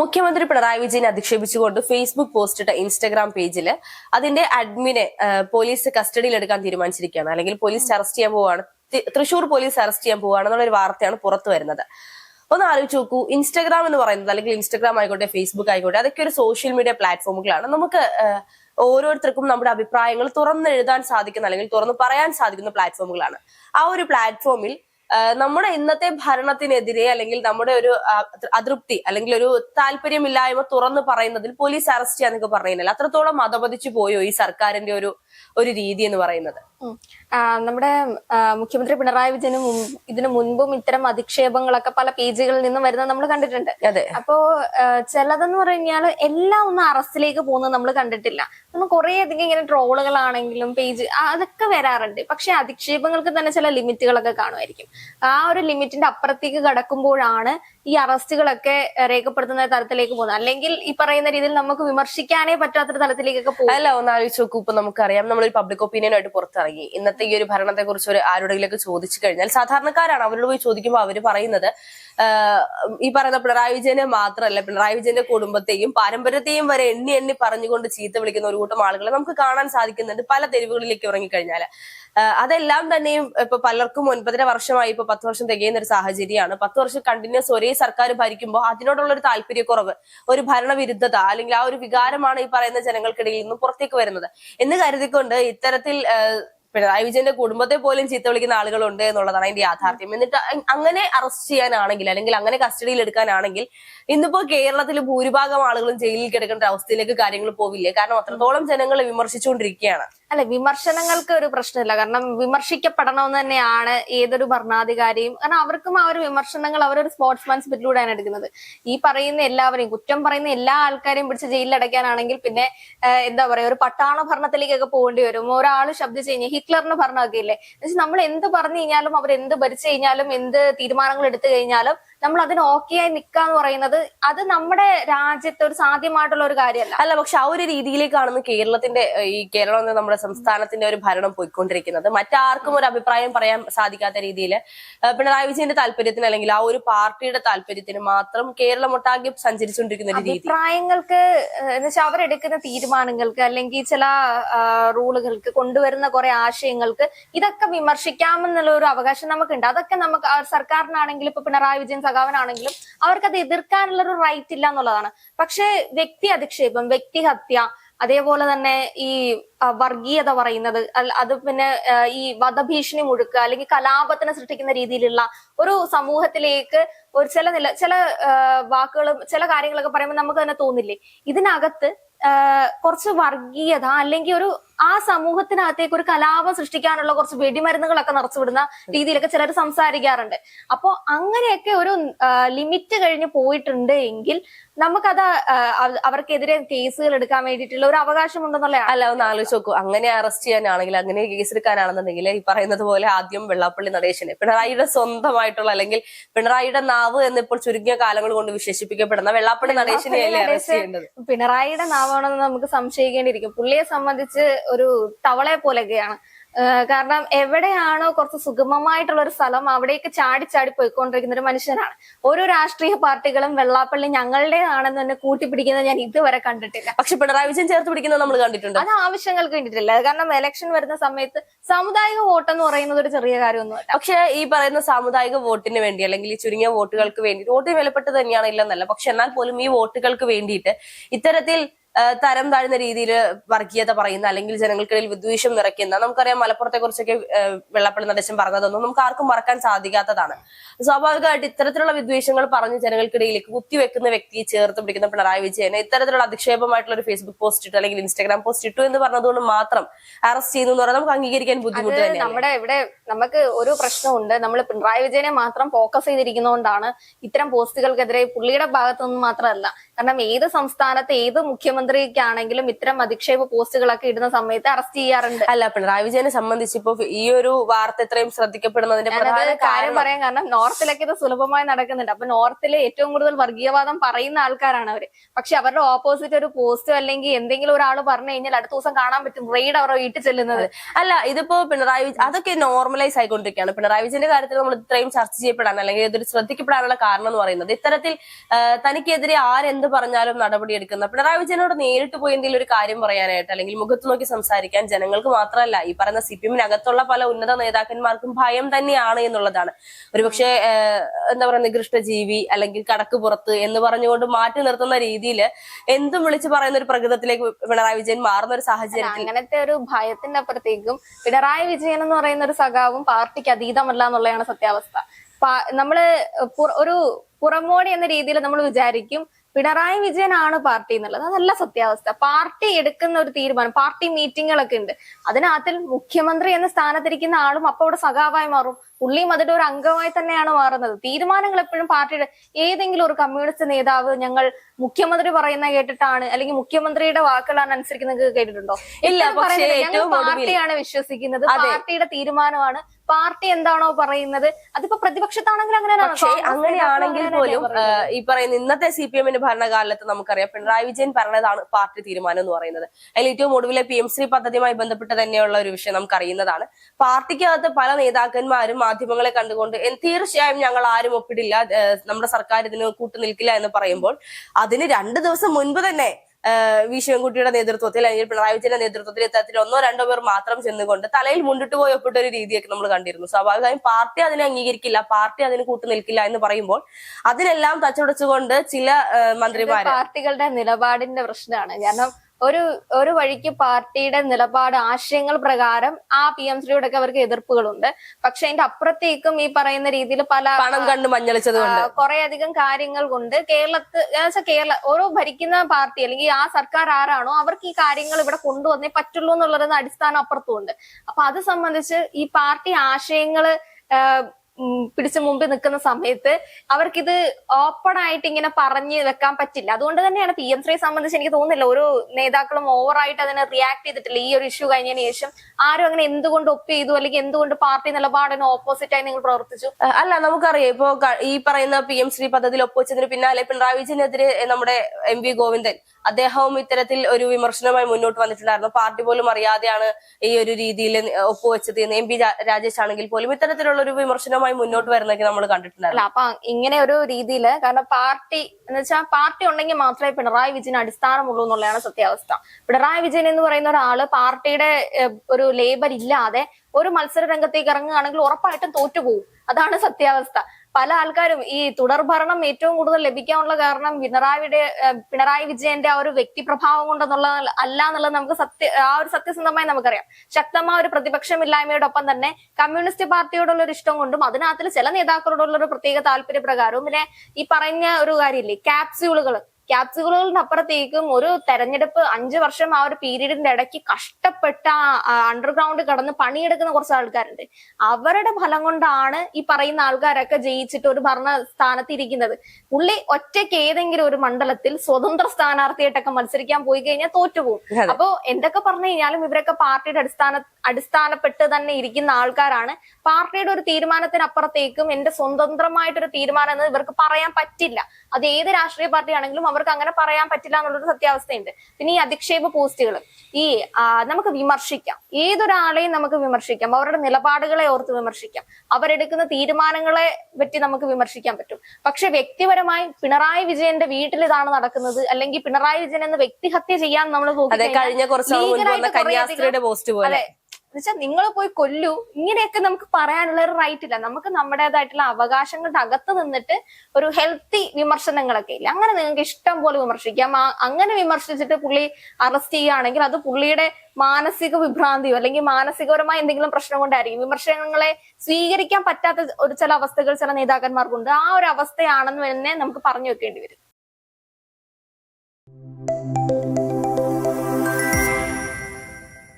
മുഖ്യമന്ത്രി പിണറായി വിജയനെ അധിക്ഷേപിച്ചുകൊണ്ട് ഫേസ്ബുക്ക് പോസ്റ്റ് ഇട്ട ഇൻസ്റ്റഗ്രാം പേജിൽ അതിന്റെ അഡ്മിനെ പോലീസ് കസ്റ്റഡിയിൽ എടുക്കാൻ തീരുമാനിച്ചിരിക്കുകയാണ്. അല്ലെങ്കിൽ പോലീസ് അറസ്റ്റ് ചെയ്യാൻ പോവാണ് തൃശൂർ പോലീസ് അറസ്റ്റ് ചെയ്യാൻ പോവാണെന്നുള്ള ഒരു വാർത്തയാണ് പുറത്തു വരുന്നത്. ഒന്ന് ആലോചിച്ച് നോക്കൂ. ഇൻസ്റ്റഗ്രാം എന്ന് പറയുന്നത് അല്ലെങ്കിൽ ഇൻസ്റ്റഗ്രാം ആയിക്കോട്ടെ ഫേസ്ബുക്ക് ആയിക്കോട്ടെ അതൊക്കെ ഒരു സോഷ്യൽ മീഡിയ പ്ലാറ്റ്ഫോമുകളാണ്. നമുക്ക് ഓരോരുത്തർക്കും നമ്മുടെ അഭിപ്രായങ്ങൾ തുറന്നെഴുതാൻ സാധിക്കുന്ന അല്ലെങ്കിൽ തുറന്നു പറയാൻ സാധിക്കുന്ന പ്ലാറ്റ്ഫോമുകളാണ്. ആ ഒരു പ്ലാറ്റ്ഫോമിൽ നമ്മുടെ ഇന്നത്തെ ഭരണത്തിനെതിരെ അല്ലെങ്കിൽ നമ്മുടെ ഒരു അതൃപ്തി അല്ലെങ്കിൽ ഒരു താല്പര്യമില്ലായ്മ തുറന്ന് പറയുന്നതിൽ പോലീസ് അറസ്റ്റ് ചെയ്യാന്നൊക്കെ പറയുന്നില്ല അത്രത്തോളം മതപതിച്ചു പോയോ ഈ സർക്കാരിന്റെ ഒരു ഒരു രീതി എന്ന് പറയുന്നത്. നമ്മുടെ മുഖ്യമന്ത്രി പിണറായി വിജയന് ഇതിനു മുൻപും ഇത്തരം അധിക്ഷേപങ്ങളൊക്കെ പല പേജുകളിൽ നിന്നും വരുന്നത് നമ്മൾ കണ്ടിട്ടുണ്ട്. അതെ. അപ്പോ ചിലതെന്ന് പറഞ്ഞാൽ എല്ലാം ഒന്ന് അറസ്റ്റിലേക്ക് പോകുന്നത് നമ്മൾ കണ്ടിട്ടില്ല. നമ്മൾ കുറെ അധികം ഇങ്ങനെ ട്രോളുകളാണെങ്കിലും പേജ് അതൊക്കെ വരാറുണ്ട്. പക്ഷെ അധിക്ഷേപങ്ങൾക്ക് തന്നെ ചില ലിമിറ്റുകളൊക്കെ കാണുമായിരിക്കും. ആ ഒരു ലിമിറ്റിന്റെ അപ്പുറത്തേക്ക് കടക്കുമ്പോഴാണ് ഈ അറസ്റ്റുകളൊക്കെ രേഖപ്പെടുത്തുന്ന തരത്തിലേക്ക് പോകുന്നത്. അല്ലെങ്കിൽ ഈ പറയുന്ന രീതിയിൽ നമുക്ക് വിമർശിക്കാനേ പറ്റാത്തൊരു തലത്തിലേക്കൊക്കെ പോകും. അല്ല ഒന്ന് ആലോചിച്ച് നോക്കൂ. ഇപ്പൊ നമുക്കറിയാം നമ്മളൊരു പബ്ലിക് ഒപ്പീനിയൻ ആയിട്ട് പുറത്തിറങ്ങി. ഇന്നത്തെ ഈ ഒരു ഭരണത്തെ കുറിച്ച് ഒരു ആരോടെങ്കിലൊക്കെ ചോദിച്ചു കഴിഞ്ഞാൽ സാധാരണക്കാരാണ്. അവരോട് പോയി ചോദിക്കുമ്പോൾ അവർ പറയുന്നത് ഈ പറയുന്ന പിണറായി വിജയനെ മാത്രമല്ല പിണറായി വിജയന്റെ കുടുംബത്തെയും പാരമ്പര്യത്തെയും വരെ എണ്ണി എണ്ണി പറഞ്ഞുകൊണ്ട് ചീത്ത വിളിക്കുന്ന ഒരു കൂട്ടം ആളുകളെ നമുക്ക് കാണാൻ സാധിക്കുന്നുണ്ട് പല തെരുവുകളിലേക്ക് ഇറങ്ങിക്കഴിഞ്ഞാൽ അതെല്ലാം തന്നെയും ഇപ്പൊ പലർക്കും ഒൻപതര വർഷമായി ഇപ്പൊ പത്ത് വർഷം തികയുന്ന ഒരു സാഹചര്യമാണ്. പത്ത് വർഷം കണ്ടിന്യൂസ് ഒരേ സർക്കാർ ഭരിക്കുമ്പോൾ അതിനോടുള്ള ഒരു താല്പര്യക്കുറവ് ഒരു ഭരണവിരുദ്ധത അല്ലെങ്കിൽ ആ ഒരു വികാരമാണ് ഈ പറയുന്ന ജനങ്ങൾക്കിടയിൽ നിന്നും പുറത്തേക്ക് വരുന്നത്. എന്ന് കരുതിക്കൊണ്ട് ഇത്തരത്തിൽ പിണറായി വിജയന്റെ കുടുംബത്തെ പോലും ചീത്ത വിളിക്കുന്ന ആളുകളുണ്ട് എന്നുള്ളതാണ് അതിന്റെ യാഥാർത്ഥ്യം. എന്നിട്ട് അങ്ങനെ അറസ്റ്റ് ചെയ്യാനാണെങ്കിൽ അല്ലെങ്കിൽ അങ്ങനെ കസ്റ്റഡിയിൽ എടുക്കാനാണെങ്കിൽ ഇന്നിപ്പോ കേരളത്തിൽ ഭൂരിഭാഗം ആളുകളും ജയിലിൽ കിടക്കേണ്ട അവസ്ഥയിലേക്ക് കാര്യങ്ങൾ പോവില്ലേ? കാരണം അത്രത്തോളം ജനങ്ങളെ വിമർശിച്ചുകൊണ്ടിരിക്കുകയാണ്. അല്ലെ വിമർശനങ്ങൾക്ക് ഒരു പ്രശ്നമില്ല. കാരണം വിമർശിക്കപ്പെടണമെന്ന് തന്നെയാണ് ഏതൊരു ഭരണാധികാരിയും. കാരണം അവർക്കും ആ ഒരു വിമർശനങ്ങൾ അവരൊരു സ്പോർട്സ്മാൻ സ്പിരിറ്റിലൂടെയാണ് എടുക്കുന്നത്. ഈ പറയുന്ന എല്ലാവരെയും കുറ്റം പറയുന്ന എല്ലാ ആൾക്കാരെയും പിടിച്ച് ജയിലിൽ അടയ്ക്കാനാണെങ്കിൽ പിന്നെ എന്താ പറയാ ഒരു പട്ടാള ഭരണത്തിലേക്കൊക്കെ പോകേണ്ടി വരും. ഒരാൾ ശബ്ദിച്ചു കഴിഞ്ഞാൽ ഹിറ്റ്ലറിന് ഭരണമൊക്കെ ഇല്ലേ? നമ്മൾ എന്ത് പറഞ്ഞു കഴിഞ്ഞാലും അവർ എന്ത് ഭരിച്ചു കഴിഞ്ഞാലും എന്ത് തീരുമാനങ്ങൾ എടുത്തു കഴിഞ്ഞാലും നമ്മൾ അതിന് ഓക്കെ ആയി നിൽക്കാന്ന് പറയുന്നത് അത് നമ്മുടെ രാജ്യത്ത് ഒരു സാധ്യമായിട്ടുള്ള ഒരു കാര്യമല്ല. അല്ല പക്ഷെ ആ ഒരു രീതിയിലേക്കാണെന്ന് കേരളത്തിന്റെ ഈ കേരളം എന്ന നമ്മുടെ സംസ്ഥാനത്തിന്റെ ഒരു ഭരണം പോയിക്കൊണ്ടിരിക്കുന്നത്. മറ്റാർക്കും ഒരു അഭിപ്രായം പറയാൻ സാധിക്കാത്ത രീതിയിൽ പിണറായി വിജയന്റെ താല്പര്യത്തിന് അല്ലെങ്കിൽ ആ ഒരു പാർട്ടിയുടെ താല്പര്യത്തിന് മാത്രം കേരളം ഒട്ടാകെ സഞ്ചരിച്ചുകൊണ്ടിരിക്കുന്ന ഒരു രീതി. അഭിപ്രായങ്ങൾക്ക് എന്നുവെച്ചാൽ എന്ന് അവരെടുക്കുന്ന തീരുമാനങ്ങൾക്ക് അല്ലെങ്കിൽ ചില റൂളുകൾക്ക് കൊണ്ടുവരുന്ന കുറെ ആശയങ്ങൾക്ക് ഇതൊക്കെ വിമർശിക്കാമെന്നുള്ള ഒരു അവകാശം നമുക്കുണ്ട്. അതൊക്കെ നമുക്ക് സർക്കാരിനാണെങ്കിൽ ഇപ്പൊ പിണറായി വിജയൻ സഖാവിനാണെങ്കിലും അവർക്ക് അത് എതിർക്കാനുള്ള ഒരു റൈറ്റ് ഇല്ല എന്നുള്ളതാണ്. പക്ഷേ വ്യക്തി അധിക്ഷേപം വ്യക്തിഹത്യ അതേപോലെ തന്നെ ഈ വർഗീയത പറയുന്നത് അത് പിന്നെ ഈ വധഭീഷണി മുഴുക്കുക അല്ലെങ്കിൽ കലാപത്തിനെ സൃഷ്ടിക്കുന്ന രീതിയിലുള്ള ഒരു സമൂഹത്തിലേക്ക് ഒരു ചില നില ചില വാക്കുകളും ചില കാര്യങ്ങളൊക്കെ പറയുമ്പോൾ നമുക്ക് തന്നെ തോന്നില്ലേ? ഇതിനകത്ത് കുറച്ച് വർഗീയത അല്ലെങ്കിൽ ഒരു ആ സമൂഹത്തിനകത്തേക്ക് ഒരു കലാപം സൃഷ്ടിക്കാനുള്ള കുറച്ച് വെടിമരുന്നുകളൊക്കെ നിറച്ചുവിടുന്ന രീതിയിലൊക്കെ ചിലർ സംസാരിക്കാറുണ്ട്. അപ്പോ അങ്ങനെയൊക്കെ ഒരു ലിമിറ്റ് കഴിഞ്ഞ് പോയിട്ടുണ്ട് എങ്കിൽ നമുക്കത് അവർക്കെതിരെ കേസുകൾ എടുക്കാൻ വേണ്ടിയിട്ടുള്ള ഒരു അവകാശം ഉണ്ടെന്നുള്ള അല്ല ഒന്ന് ആലോചിച്ച് നോക്കൂ. അങ്ങനെ അറസ്റ്റ് ചെയ്യാനാണെങ്കിൽ അങ്ങനെ കേസെടുക്കാനാണെന്നുണ്ടെങ്കിൽ ഈ പറയുന്നത് പോലെ ആദ്യം വെള്ളാപ്പള്ളി നടേശനെ പിണറായിയുടെ സ്വന്തമായിട്ടുള്ള അല്ലെങ്കിൽ പിണറായിയുടെ നാവ് എന്നിപ്പോൾ ചുരുങ്ങിയ കാലങ്ങൾ കൊണ്ട് വിശേഷിപ്പിക്കപ്പെടുന്ന വെള്ളാപ്പള്ളി നടേശനെയല്ലേ അറസ്റ്റ് ചെയ്യേണ്ടത്? പിണറായിയുടെ നാവാണെന്ന് നമുക്ക് സംശയിക്കേണ്ടിയിരിക്കും. പുള്ളിയെ സംബന്ധിച്ച് ഒരു തവളയെ പോലെയൊക്കെയാണ്. കാരണം എവിടെയാണോ കുറച്ച് സുഗമമായിട്ടുള്ള ഒരു സ്ഥലം അവിടേക്ക് ചാടി ചാടി പോയിക്കൊണ്ടിരിക്കുന്ന ഒരു മനുഷ്യനാണ്. ഓരോ രാഷ്ട്രീയ പാർട്ടികളും വെള്ളാപ്പള്ളി ഞങ്ങളുടേതാണെന്ന് തന്നെ കൂട്ടിപ്പിടിക്കുന്നത് ഞാൻ ഇതുവരെ കണ്ടിട്ടില്ല. പക്ഷെ പിണറായി വിജയൻ ചേർത്ത് പിടിക്കുന്നത് നമ്മൾ കണ്ടിട്ടുണ്ട്. അത് ആവശ്യങ്ങൾക്ക് വേണ്ടിയിട്ടില്ല. കാരണം ഇലക്ഷൻ വരുന്ന സമയത്ത് സാമുദായിക വോട്ട് എന്ന് പറയുന്നത് ഒരു ചെറിയ കാര്യമൊന്നുമല്ല. പക്ഷെ ഈ പറയുന്ന സാമുദായിക വോട്ടിന് വേണ്ടി അല്ലെങ്കിൽ ഈ ചുരുങ്ങിയ വോട്ടുകൾക്ക് വേണ്ടി വോട്ട് വിലപ്പെട്ട് തന്നെയാണ് ഇല്ലെന്നല്ല. പക്ഷെ എന്നാൽ പോലും ഈ വോട്ടുകൾക്ക് വേണ്ടിയിട്ട് ഇത്തരത്തിൽ തരം താഴ്ന്ന രീതിയിൽ വർഗീയത പറയുന്ന അല്ലെങ്കിൽ ജനങ്ങൾക്കിടയിൽ വിദ്വേഷം നിറയ്ക്കുന്ന നമുക്കറിയാം മലപ്പുറത്തെ കുറിച്ചൊക്കെ വെള്ളപ്പള്ളി നടേശൻ പറഞ്ഞതൊന്നും നമുക്ക് ആർക്കും മറക്കാൻ സാധിക്കാത്തതാണ്. സ്വാഭാവികമായിട്ട് ഇത്തരത്തിലുള്ള വിദ്വേഷങ്ങൾ പറഞ്ഞ് ജനങ്ങൾക്കിടയിലേക്ക് കുത്തിവെക്കുന്ന വ്യക്തിയെ ചേർത്ത് പിടിക്കുന്ന പിണറായി വിജയനെ ഇത്തരത്തിലുള്ള അധിക്ഷേപമായിട്ടുള്ള ഒരു ഫേസ്ബുക്ക് പോസ്റ്റ് ഇട്ടു അല്ലെങ്കിൽ ഇൻസ്റ്റാഗ്രാം പോസ്റ്റ് ഇട്ടു എന്ന് പറഞ്ഞതുകൊണ്ട് മാത്രം അറസ്റ്റ് ചെയ്യുന്നു എന്ന് പറഞ്ഞാൽ നമുക്ക് അംഗീകരിക്കാൻ ബുദ്ധിമുട്ട് തന്നെ നമ്മുടെ ഇവിടെ നമുക്ക് ഒരു പ്രശ്നമുണ്ട്. നമ്മൾ പിണറായി വിജയനെ മാത്രം ഫോക്കസ് ചെയ്തിരിക്കുന്നതുകൊണ്ടാണ് ഇത്തരം പോസ്റ്റുകൾക്കെതിരെ പുള്ളിയുടെ ഭാഗത്തുനിന്ന് മാത്രമല്ല. കാരണം ഏത് സംസ്ഥാനത്ത് ഏത് മുഖ്യമന്ത്രി മുഖ്യമന്ത്രിക്കാണെങ്കിലും ഇത്തരം അധിക്ഷേപ പോസ്റ്റുകളൊക്കെ ഇടുന്ന സമയത്ത് അറസ്റ്റ് ചെയ്യാറുണ്ട്. അല്ല പിണറായി വിജയനെ സംബന്ധിച്ച് ഇപ്പൊ ഈ ഒരു വാർത്ത ഇത്രയും ശ്രദ്ധിക്കപ്പെടുന്നതിന്റെ പ്രധാന കാര്യം പറയാൻ കാരണം നോർത്തിലൊക്കെ ഇത് സുലഭമായി നടക്കുന്നുണ്ട്. അപ്പൊ നോർത്തിലെ ഏറ്റവും കൂടുതൽ വർഗീയവാദം പറയുന്ന ആൾക്കാരാണ് അവർ. പക്ഷെ അവരുടെ ഓപ്പോസിറ്റ് ഒരു പോസ്റ്റോ അല്ലെങ്കിൽ എന്തെങ്കിലും ഒരാൾ പറഞ്ഞു കഴിഞ്ഞാൽ അടുത്ത ദിവസം കാണാൻ പറ്റും റെയ്ഡ് അവരുടെ വീട്ടിൽ ചെല്ലുന്നത്. അല്ല ഇതിപ്പോ പിണറായി അതൊക്കെ നോർമലൈസ് ആയിക്കൊണ്ടിരിക്കുകയാണ്. പിണറായി വിജയന്റെ കാര്യത്തിൽ നമ്മൾ ഇത്രയും ചർച്ച ചെയ്യപ്പെടാൻ അല്ലെങ്കിൽ ഇതൊരു ശ്രദ്ധിക്കപ്പെടാനുള്ള കാരണം എന്ന് പറയുന്നത് ഇത്തരത്തിൽ തനിക്കെതിരെ ആരെന്ത് പറഞ്ഞാലും നടപടിയെടുക്കുന്ന പിണറായി വിജയനോട് നേരിട്ട് പോയി എന്തെങ്കിലും ഒരു കാര്യം പറയാനായിട്ട് അല്ലെങ്കിൽ മുഖത്ത് നോക്കി സംസാരിക്കാൻ ജനങ്ങൾക്ക് മാത്രമല്ല ഈ പറയുന്ന സി പി എമ്മിനകത്തുള്ള പല ഉന്നത നേതാക്കന്മാർക്കും ഭയം തന്നെയാണ് എന്നുള്ളതാണ്. ഒരുപക്ഷെ എന്താ പറയുക നികൃഷ്ട ജീവി അല്ലെങ്കിൽ കടക്ക് പുറത്ത് എന്ന് പറഞ്ഞുകൊണ്ട് മാറ്റി നിർത്തുന്ന രീതിയിൽ എന്തും വിളിച്ചു പറയുന്ന ഒരു പ്രകൃതത്തിലേക്ക് പിണറായി വിജയൻ മാറുന്ന ഒരു സാഹചര്യത്തിൽ അങ്ങനത്തെ ഒരു ഭയത്തിന്റെ അപ്പുറത്തേക്കും പിണറായി വിജയൻ എന്ന് പറയുന്ന ഒരു സഖാവും പാർട്ടിക്ക് അതീതമല്ല എന്നുള്ളതാണ് സത്യാവസ്ഥ. നമ്മൾ ഒരു പുറമോടി എന്ന രീതിയിൽ നമ്മൾ വിചാരിക്കും പിണറായി വിജയനാണ് പാർട്ടി എന്നുള്ളത്. അതല്ല സത്യാവസ്ഥ. പാർട്ടി എടുക്കുന്ന ഒരു തീരുമാനം പാർട്ടി മീറ്റിങ്ങുകളൊക്കെ ഉണ്ട്. അതിനകത്തിൽ മുഖ്യമന്ത്രി എന്ന സ്ഥാനത്തിരിക്കുന്ന ആളും അപ്പൊ അവിടെ സഖാവായി മാറും. പുള്ളിയും അതിന്റെ ഒരു അംഗമായി തന്നെയാണ് മാറുന്നത്. തീരുമാനങ്ങൾ എപ്പോഴും പാർട്ടിയുടെ ഏതെങ്കിലും ഒരു കമ്മ്യൂണിസ്റ്റ് നേതാവ് ഞങ്ങൾ മുഖ്യമന്ത്രി പറയുന്ന കേട്ടിട്ടാണ് അല്ലെങ്കിൽ മുഖ്യമന്ത്രിയുടെ വാക്കുകളാണ് അനുസരിക്കുന്നത് കേട്ടിട്ടുണ്ടോ? ഇല്ല, ഞങ്ങൾ പാർട്ടിയാണ് വിശ്വസിക്കുന്നത്. പാർട്ടിയുടെ തീരുമാനമാണ്. പാർട്ടി എന്താണോ പറയുന്നത് അതിപ്പോ പ്രതിപക്ഷത്താണെങ്കിൽ അങ്ങനെ അങ്ങനെയാണെങ്കിൽ പോലും ഈ പറയുന്ന ഇന്നത്തെ സി പി എമ്മിന്റെ ഭരണകാലത്ത് നമുക്കറിയാം പിണറായി വിജയൻ പറഞ്ഞതാണ് പാർട്ടി തീരുമാനം എന്ന് പറയുന്നത്. അതിൽ ഏറ്റവും ഒടുവിലെ പി എം ശ്രീ പദ്ധതിയുമായി ബന്ധപ്പെട്ട് തന്നെയുള്ള ഒരു വിഷയം നമുക്ക് അറിയുന്നതാണ് പാർട്ടിക്കകത്ത് പല നേതാക്കന്മാരും മാധ്യമങ്ങളെ കണ്ടുകൊണ്ട് "എൻ- തീർച്ചയായും ഞങ്ങൾ ആരും ഒപ്പിടില്ല. നമ്മുടെ സർക്കാർ ഇതിന് കൂട്ടുനിൽക്കില്ല എന്ന് പറയുമ്പോൾ അതിന് രണ്ട് ദിവസം മുൻപ് തന്നെ വി ശിവൻകുട്ടിയുടെ നേതൃത്വത്തിൽ അല്ലെങ്കിൽ പിണറായി വിജയന്റെ നേതൃത്വത്തിൽ ഇത്തരത്തിൽ ഒന്നോ രണ്ടോ പേർ മാത്രം ചെന്നുകൊണ്ട് തലയിൽ മുണ്ടിട്ട് പോയി ഒപ്പിട്ട ഒരു രീതിയൊക്കെ നമ്മൾ കണ്ടിരുന്നു. സ്വാഭാവികമായും പാർട്ടി അതിനെ അംഗീകരിക്കില്ല പാർട്ടി അതിന് കൂട്ടുനിൽക്കില്ല എന്ന് പറയുമ്പോൾ അതിനെല്ലാം തച്ചുടച്ചുകൊണ്ട് ചില മന്ത്രിമാർ പാർട്ടികളുടെ നിലപാടിന്റെ പ്രശ്നമാണ്. കാരണം ഒരു ഒരു വഴിക്ക് പാർട്ടിയുടെ നിലപാട് ആശയങ്ങൾ പ്രകാരം ആ പി എം ശ്രീയോടൊക്കെ അവർക്ക് എതിർപ്പുകളുണ്ട്. പക്ഷെ അതിന്റെ അപ്പുറത്തേക്കും ഈ പറയുന്ന രീതിയിൽ പല പണം കണ്ട് മഞ്ഞളിച്ചത് കുറെ അധികം കാര്യങ്ങൾ കൊണ്ട് കേരളത്തിൽ കേരള ഓരോ ഭരിക്കുന്ന പാർട്ടി അല്ലെങ്കിൽ ആ സർക്കാർ ആരാണോ അവർക്ക് ഈ കാര്യങ്ങൾ ഇവിടെ കൊണ്ടുവന്നേ പറ്റുള്ളൂ എന്നുള്ളത് അടിസ്ഥാനം അപ്പുറത്തും ഉണ്ട് അപ്പൊ അത് സംബന്ധിച്ച് ഈ പാർട്ടി ആശയങ്ങൾ പിടിച്ച് മുമ്പിൽ നിൽക്കുന്ന സമയത്ത് അവർക്കിത് ഓപ്പൺ ആയിട്ട് ഇങ്ങനെ പറഞ്ഞ് വെക്കാൻ പറ്റില്ല. അതുകൊണ്ട് തന്നെയാണ് പി എം ശ്രീയെ സംബന്ധിച്ച് എനിക്ക് തോന്നുന്നില്ല ഒരു നേതാക്കളും ഓവറായിട്ട് അതിനെ റിയാക്ട് ചെയ്തിട്ടില്ല. ഈ ഒരു ഇഷ്യൂ കഴിഞ്ഞതിന് ശേഷം ആരും അങ്ങനെ എന്തുകൊണ്ട് ഒപ്പ് ചെയ്തു? അല്ലെങ്കിൽ എന്തുകൊണ്ട് പാർട്ടി നിലപാടിന് ഓപ്പോസിറ്റ് ആയി നിങ്ങൾ പ്രവർത്തിച്ചു? അല്ല നമുക്കറിയാം. ഇപ്പോ ഈ പറയുന്ന പി എം ശ്രീ പദ്ധതിയിൽ ഒപ്പുവെച്ചതിന് പിന്നാലെ പിണറായി വിജയനെതിരെ നമ്മുടെ എം വി ഗോവിന്ദൻ അദ്ദേഹവും ഇത്തരത്തിൽ ഒരു വിമർശനവുമായി മുന്നോട്ട് വന്നിട്ടുണ്ടായിരുന്നു. പാർട്ടി പോലും അറിയാതെയാണ് ഈ ഒരു രീതിയിൽ ഒപ്പുവെച്ചത് എന്ന് എം പി രാജേഷ് ആണെങ്കിൽ പോലും ഇത്തരത്തിലുള്ള ഒരു വിമർശനവുമായി മുന്നോട്ട് വരുന്നതൊക്കെ നമ്മൾ കണ്ടിട്ടുണ്ടായിരുന്നു. അപ്പൊ ഇങ്ങനെ ഒരു രീതിയിൽ കാരണം പാർട്ടി എന്ന് വെച്ചാൽ പാർട്ടി ഉണ്ടെങ്കിൽ മാത്രമേ പിണറായി വിജയൻ അടിസ്ഥാനമുള്ളൂ എന്നുള്ളതാണ് സത്യാവസ്ഥ. പിണറായി വിജയൻ എന്ന് പറയുന്ന ഒരാൾ പാർട്ടിയുടെ ഒരു ലേബർ ഇല്ലാതെ ഒരു മത്സര രംഗത്തേക്ക് ഇറങ്ങുകയാണെങ്കിൽ ഉറപ്പായിട്ടും തോറ്റുപോകും. അതാണ് സത്യാവസ്ഥ. പല ആൾക്കാരും ഈ തുടർഭരണം ഏറ്റവും കൂടുതൽ ലഭിക്കാനുള്ള കാരണം പിണറായിയുടെ പിണറായി വിജയന്റെ ആ ഒരു വ്യക്തിപ്രഭാവം കൊണ്ടെന്നുള്ള അല്ല എന്നുള്ളത് നമുക്ക് സത്യ ആ ഒരു സത്യസന്ധമായി നമുക്കറിയാം. ശക്തമായ ഒരു പ്രതിപക്ഷമില്ലായ്മയോടൊപ്പം തന്നെ കമ്മ്യൂണിസ്റ്റ് പാർട്ടിയോടുള്ള ഒരു ഇഷ്ടം കൊണ്ടും അതിനകത്തിൽ ചില നേതാക്കളോടുള്ള ഒരു പ്രത്യേക താല്പര്യ പ്രകാരവും പിന്നെ ഈ പറഞ്ഞ ഒരു കാര്യമില്ലേ ക്യാപ്സ്യൂളുകൾ ക്യാപ്സ്യൂളുകളുടെ അപ്പുറത്തേക്കും ഒരു തെരഞ്ഞെടുപ്പ് അഞ്ചു വർഷം ആ ഒരു പീരീഡിന്റെ ഇടയ്ക്ക് കഷ്ടപ്പെട്ട അണ്ടർഗ്രൗണ്ട് കടന്ന് പണിയെടുക്കുന്ന കുറച്ച് ആൾക്കാരുണ്ട്. അവരുടെ ഫലം കൊണ്ടാണ് ഈ പറയുന്ന ആൾക്കാരൊക്കെ ജയിച്ചിട്ട് ഒരു ഭരണ സ്ഥാനത്ത് ഇരിക്കുന്നത് പുള്ളി ഒറ്റയ്ക്ക് ഏതെങ്കിലും ഒരു മണ്ഡലത്തിൽ സ്വതന്ത്ര സ്ഥാനാർത്ഥിയായിട്ടൊക്കെ മത്സരിക്കാൻ പോയി കഴിഞ്ഞാൽ തോറ്റുപോകും. അപ്പോ എന്തൊക്കെ പറഞ്ഞു കഴിഞ്ഞാലും ഇവരൊക്കെ പാർട്ടിയുടെ അടിസ്ഥാന അടിസ്ഥാനപ്പെട്ട് തന്നെ ഇരിക്കുന്ന ആൾക്കാരാണ്. പാർട്ടിയുടെ ഒരു തീരുമാനത്തിനപ്പുറത്തേക്കും എന്റെ സ്വതന്ത്രമായിട്ടൊരു തീരുമാനം എന്ന് ഇവർക്ക് പറയാൻ പറ്റില്ല. അത് ഏത് രാഷ്ട്രീയ പാർട്ടി ആണെങ്കിലും അവർക്ക് അങ്ങനെ പറയാൻ പറ്റില്ല എന്നുള്ളൊരു സത്യാവസ്ഥയുണ്ട്. പിന്നെ ഈ അധിക്ഷേപ പോസ്റ്റുകൾ ഈ നമുക്ക് വിമർശിക്കാം. ഏതൊരാളെയും നമുക്ക് വിമർശിക്കാം. അവരുടെ നിലപാടുകളെ ഓർത്ത് വിമർശിക്കാം. അവരെടുക്കുന്ന തീരുമാനങ്ങളെ പറ്റി നമുക്ക് വിമർശിക്കാൻ പറ്റും. പക്ഷെ വ്യക്തിപരമായി പിണറായി വിജയന്റെ വീട്ടിൽ ഇതാണ് നടക്കുന്നത്. അല്ലെങ്കിൽ പിണറായി വിജയൻ എന്ന് വ്യക്തിഹത്യ ചെയ്യാൻ നമ്മൾ പോകുന്നത് കഴിഞ്ഞ കുറച്ച് കന്യാസ്ത്രീയുടെ പോസ്റ്റ് പോലെ. എന്നുവെച്ചാൽ നിങ്ങൾ പോയി കൊല്ലൂ. ഇങ്ങനെയൊക്കെ നമുക്ക് പറയാനുള്ള ഒരു റൈറ്റ് ഇല്ല. നമുക്ക് നമ്മുടേതായിട്ടുള്ള അവകാശങ്ങളുടെ അകത്ത് നിന്നിട്ട് ഒരു ഹെൽത്തി വിമർശനങ്ങളൊക്കെ ഇല്ല. അങ്ങനെ നിങ്ങൾക്ക് ഇഷ്ടം പോലെ വിമർശിക്കാം. അങ്ങനെ വിമർശിച്ചിട്ട് പുള്ളി അറസ്റ്റ് ചെയ്യുകയാണെങ്കിൽ അത് പുള്ളിയുടെ മാനസിക വിഭ്രാന്തിയോ അല്ലെങ്കിൽ മാനസികപരമായ എന്തെങ്കിലും പ്രശ്നം കൊണ്ടായിരിക്കും. വിമർശനങ്ങളെ സ്വീകരിക്കാൻ പറ്റാത്ത ഒരു ചില അവസ്ഥകൾ ചില നേതാക്കന്മാർക്കുണ്ട്. ആ ഒരു അവസ്ഥയാണെന്ന് തന്നെ നമുക്ക് പറഞ്ഞു വെക്കേണ്ടി വരും.